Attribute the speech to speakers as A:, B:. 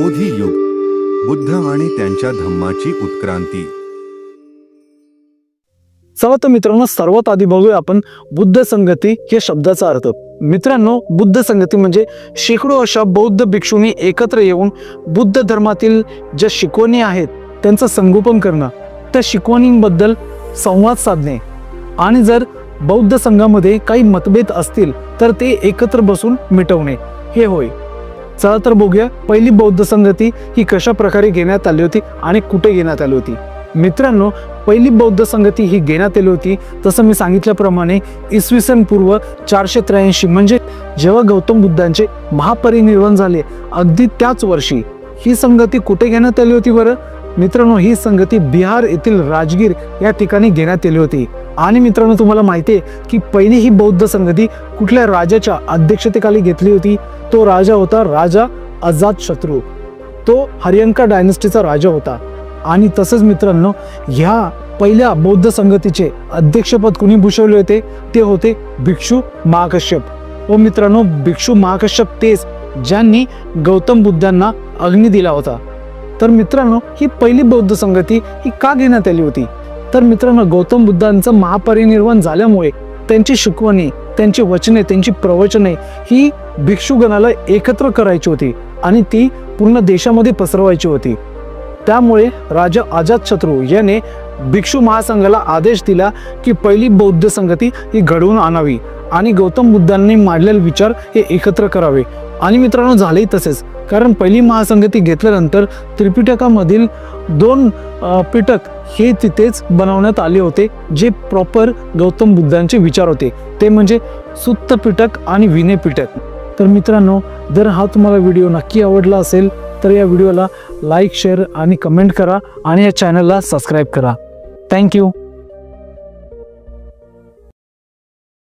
A: बुद्ध आणि त्यांच्या धम्माची उत्क्रांती.
B: चला तर मित्रांनो सर्वात आधी बघूया आपण बुद्ध संगती या शब्दाचा अर्थ. मित्रांनो बुद्ध संगती म्हणजे शेकडो अशा बौद्ध भिक्षूंनी एकत्र येऊन बुद्ध धर्मातील ज्या शिकवणी आहेत त्यांचं संगोपन करणं. त्या शिकवणींबद्दल संवाद साधणे. आणि जर बौद्ध संघामध्ये काही मतभेद असतील तर ते एकत्र बसून मिटवणे. हे होय. चला तर बघूया पहिली बौद्ध संगती ही कशा प्रकारे घेण्यात आली होती आणि कुठे घेण्यात आली होती. मित्रांनो पहिली बौद्ध संगती ही घेण्यात आली होती. तसं मी सांगितल्याप्रमाणे इसवी सन पूर्व चारशे त्र्याऐंशी म्हणजे जेव्हा गौतम बुद्धांचे महापरिनिर्वाण झाले अगदी त्याच वर्षी ही संगती कुठे घेण्यात आली होती बरं? मित्रांनो ही संगती बिहार येथील राजगीर या ठिकाणी घेण्यात आली होती. आणि मित्रांनो तुम्हाला माहिती आहे की पहिली ही बौद्ध संगती कुठल्या राजाच्या अध्यक्षतेखाली घेतली होती? तो राजा होता राजा अजात शत्रू. तो हरियंका डायनेस्टीचा राजा होता. आणि तसंच मित्रांनो ह्या पहिल्या बौद्ध संगतीचे अध्यक्षपद कुणी भूषवले होते? ते होते भिक्षू महाकश्यप. व मित्रांनो भिक्षू महाकश्यप तेच ज्यांनी गौतम बुद्धांना अग्नी दिला होता. तर मित्रांनो ही पहिली बौद्ध संगती ही का घेण्यात आली होती? तर मित्रांनो गौतम बुद्धांचं महापरिनिर्वाण झाल्यामुळे त्यांची शिकवणी त्यांची वचने त्यांची प्रवचने ही भिक्षुगणाला एकत्र करायची होती आणि ती पूर्ण देशामध्ये पसरवायची होती. त्यामुळे राजा अजातशत्रू याने भिक्षू महासंघाला आदेश दिला की पहिली बौद्ध संगती ही घडवून आणावी आणि गौतम बुद्धांनी मांडलेले विचार हे एकत्र करावे. आणि मित्रांनो झालंही तसेच. कारण पहिली महासंगती घेतल्यानंतर त्रिपिटकामधील दोन पिटक हे तिथेच बनवण्यात आले होते जे प्रॉपर गौतम बुद्धांचे विचार होते. ते म्हणजे सुत्त पिटक आणि विनय पिटक. तर मित्रांनो जर हा तुम्हाला व्हिडिओ नक्की आवडला असेल तर या व्हिडिओला लाईक शेअर आणि कमेंट करा आणि या चॅनलला सबस्क्राईब करा. थँक्यू